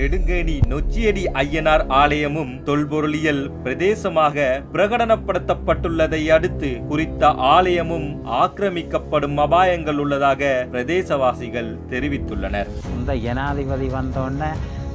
நெடுங்கேணி நொச்சியடி ஐயனார் ஆலயமும் தொல்பொருளியல் பிரதேசமாக பிரகடனப்படுத்தப்பட்டுள்ளதை அடுத்து குறித்த ஆலயமும் ஆக்கிரமிக்கப்படும் அபாயங்கள் உள்ளதாக பிரதேசவாசிகள் தெரிவித்துள்ளனர். இந்த ஜனாதிபதி வந்தோடனே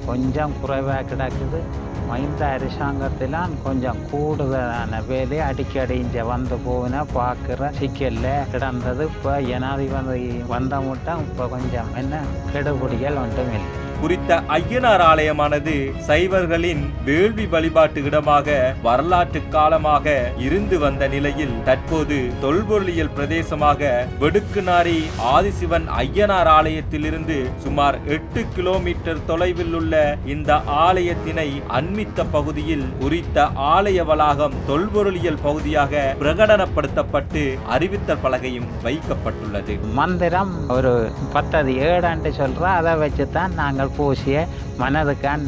கொஞ்சம் குறைவாக கிடக்குது. மைந்த அரசாங்கத்திலாம் கொஞ்சம் கூடுதலான வேலை அடிக்கடி இங்கே வந்து போன பார்க்குற சிக்கல்ல கிடந்தது. இப்போ ஜனாதிபதி வந்த மட்டும் இப்போ கொஞ்சம் என்ன கெடுபிடிகள் ஒன்றும் இல்லை. குறித்த ஐயனார் ஆலயமானது சைவர்களின் வேள்வி வழிபாட்டு இடமாக வரலாற்று காலமாக இருந்து வந்த நிலையில் தற்போது தொல்பொருளியல் பிரதேசமாக வெடுக்குநாரி ஆதிசிவன் ஐயனார் ஆலயத்திலிருந்து சுமார் எட்டு கிலோமீட்டர் தொலைவில் உள்ள இந்த ஆலயத்தினை அண்மித்த பகுதியில் குறித்த ஆலய வளாகம் தொல்பொருளியல் பகுதியாக பிரகடனப்படுத்தப்பட்டு அறிவித்தல் பலகையும் வைக்கப்பட்டுள்ளது. மந்திரம் ஒரு பத்தது ஏழாண்டு சொல்றோம் அதை வச்சுதான் நாங்கள் நாங்கள் பூசிய மனதுக்கான்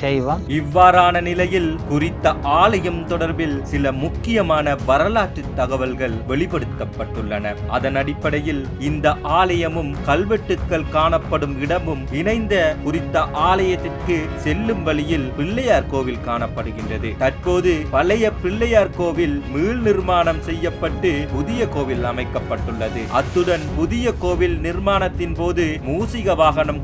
செய்வோம். இவ்வாறான நிலையில் குறித்த ஆலயம் தொடர்பில் சில முக்கியமான வரலாற்று தகவல்கள் வெளிப்படுத்தப்பட்டுள்ளன. அதன் அடிப்படையில் இந்த ஆலயமும் கல்வெட்டுக்கள் காணப்படும் இடமும் இணைந்த குறித்த ஆலயத்திற்கு செல்லும் வழியில் பிள்ளையார் கோவில் காணப்படுகின்றது. தற்போது பழைய பிள்ளையார் கோவில் மீள் நிர்மாணம் செய்யப்பட்டு புதிய கோவில் அமைக்கப்பட்டுள்ளது. அத்துடன் புதிய கோவில் நிர்மாணத்தின் போது மூசிக வாகனம்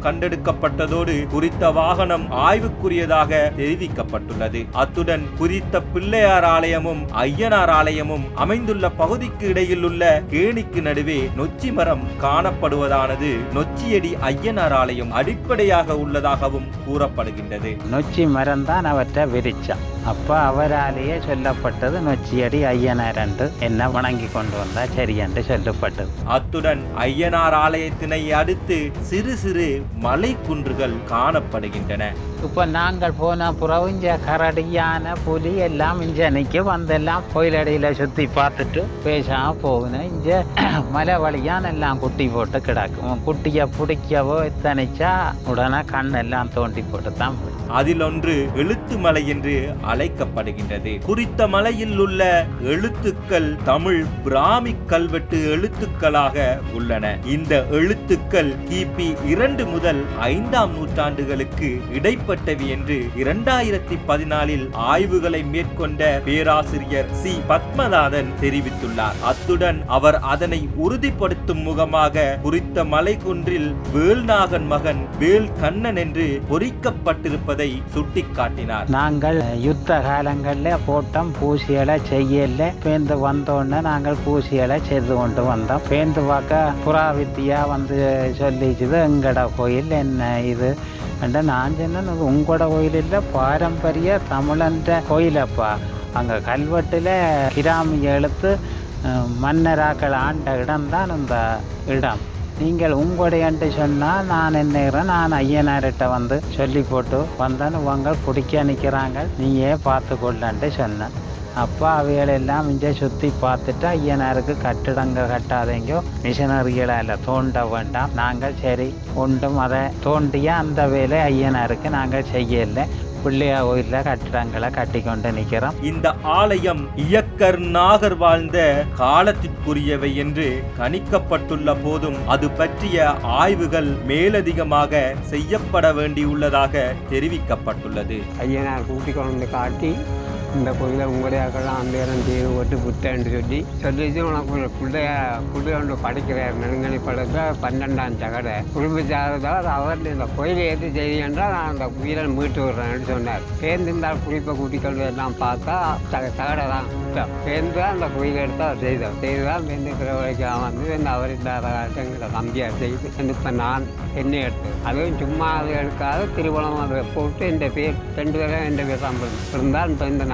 கண்டெடுக்கப்பட்டதோடு குறித்த வாகனம் ஆய்வுக்குரியதாக தெரிவிக்கப்பட்டுள்ளது. அத்துடன் குறித்த பிள்ளையார் ஆலயமும் ஐயனார் ஆலயமும் அமைந்துள்ள பகுதிக்கு இடையில் உள்ள கேணிக்கு நடுவே நொச்சி மரம் காணப்படுவதானது நொச்சியடி ஐயனார் ஆலயம் அடிப்படையாக உள்ளதாகவும் கூறப்படுகின்றது. நொச்சி மரம் தான் அவற்றை விரிச்சான் அப்போ அவராலேயே சொல்லப்பட்டது நொச்சியடி ஐயனார் என்று. என்ன வணங்கி கொண்டு வந்தா சரி என்று சொல்லப்பட்டது. அத்துடன் ஐயனார் ஆலயத்தினை அடுத்து சிறு சிறு மலை குன்றுகள் காணப்படுகின்றன. இப்போ நாங்கள் போன பிறகு இங்கே கரடி யானை புலி எல்லாம் இங்கே நிற்க வந்தெல்லாம் கோயிலடியில் சுற்றி பார்த்துட்டு பேசாமல் போகணும் இங்கே மலை வழியான் எல்லாம் குட்டி போட்டு கிடக்கும். குட்டியை பிடிக்கவோ தனிச்சா உடனே கண்ணெல்லாம் தோண்டி போட்டு தான் அதில் ஒன்று எழுத்து மலை என்று அழைக்கப்படுகின்றது. குறித்த மலையில் உள்ள எழுத்துக்கள் தமிழ் பிராமி கல்வெட்டு எழுத்துக்களாக உள்ளன. இந்த எழுத்துக்கள் கிபி இரண்டு முதல் ஐந்தாம் நூற்றாண்டுகளுக்கு இடைப்பட்டவை என்று இரண்டாயிரத்தி பதினாலில் ஆய்வுகளை மேற்கொண்ட பேராசிரியர் சி. பத்மநாதன் தெரிவித்துள்ளார். அத்துடன் அவர் அதனை உறுதிப்படுத்தும் முகமாக குறித்த மலைக்குன்றில் வேல்நாகன் மகன் வேல் கண்ணன் என்று பொறிக்கப்பட்டிருப்பது சுட்டிக்காட்டினார். நாங்கள் யுத்த காலங்களில் போட்டோம் பூசியலை செய்யல. பேந்து வந்தோடனே நாங்கள் பூசியலை செய்து கொண்டு வந்தோம். பேந்து பார்க்க புறா வித்தியா வந்து சொல்லிச்சுது எங்கட கோயில்? என்ன இது? அண்ட நான் சொன்னேன் உங்களோட கோயில் இல்லை பாரம்பரிய தமிழன்ற கோயிலப்பா. அங்கே கல்வெட்டில் கிராமி எழுத்து மன்னராக்கள் ஆண்ட இடம்தான் இந்த இடம். நீங்கள் உங்களுடையன்ட்டு சொன்னால் நான் என்னகிறேன் நான் ஐயனார்கிட்ட வந்து சொல்லி போட்டு வந்தேன்னு உங்கள் பிடிக்க நிற்கிறாங்க நீயே பார்த்து கொள்ளன்ட்டு சொன்னேன் அப்போ அவைகளெல்லாம் இங்கே சுற்றி பார்த்துட்டு ஐயனாருக்கு கட்டிடங்க கட்டாதீங்க. இல்லை தோண்ட வேண்டாம். நாங்கள் சரி ஒன்றும் அதை தோண்டிய அந்த வேலை ஐயனாருக்கு நாங்கள் செய்யலை. பிள்ளையா கோயிலில் கட்டிடங்களை கட்டி கொண்டு நிற்கிறோம். இந்த ஆலயம் இயக்கர் நாகர் வாழ்ந்த காலத்திற்குரியவை என்று கணிக்கப்பட்டுள்ள போதும் அது பற்றிய ஆய்வுகள் மேலதிகமாக செய்யப்பட வேண்டியுள்ளதாக தெரிவிக்கப்பட்டுள்ளது. ஐயனார் கூட்டி கொண்டு காட்டி இந்த கோயிலை உங்களுடையாக்கெல்லாம் அந்த இடம் தீவு போட்டு புத்தேன்னு சொல்லி சொல்லிச்சு. உனக்கு பிள்ளைய பிள்ளை ஒன்று படிக்கிறார். நெருங்கனி படத்தை பன்னெண்டாம் சகடை. குடும்பச்சாரதால் அவர் இந்த கோயிலை ஏற்றி செய்யுன்றால் நான் அந்த உயிரை மீட்டு விடுறேன்னு சொன்னார். சேர்ந்திருந்தால் குறிப்பை கூட்டி கொண்டு எல்லாம் பார்த்தா சக சகடை தான். சேர்ந்து அந்த கோயிலை எடுத்து அவர் செய்தார். செய்துதான் சேர்ந்து பிறவழைக்கு வந்து இந்த அவர் இல்லாத காலத்தை எங்களை தம்பியார் செய்து இப்போ நான் என்னை எடுத்து அதுவும் சும்மா அது எடுக்காத திருவள்ளம் அதை போட்டு என் பேர் ரெண்டு பேரும் என் பேர் தான் இருந்தால் இப்போ இந்த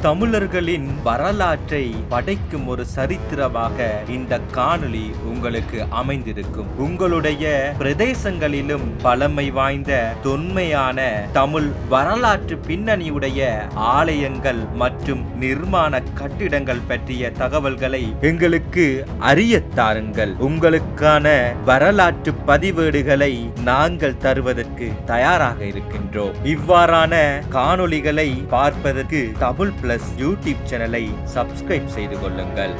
தமிழர்களின் வரலாற்றை படைக்கும் ஒரு சரித்திரமாக இந்த காணொளி உங்களுக்கு அமைந்திருக்கும். உங்களுடைய பிரதேசங்களிலும் பழமை வாய்ந்த தொன்மையான தமிழ் வரலாற்று பின்னணியுடைய ஆலயங்கள் மற்றும் நிர்மாண கட்டிடங்கள் பற்றிய தகவல்களை எங்களுக்கு அறிய தாருங்கள். உங்களுக்கான வரலாற்று பதிவேடுகளை நாங்கள் தருவதற்கு தயாராக இருக்கின்றோம். இவ்வாறான காணொளிகளை பார்ப்பதற்கு தமிழ் பிளஸ் யூடியூப் சேனலை சப்ஸ்கிரைப் செய்து கொள்ளுங்கள்.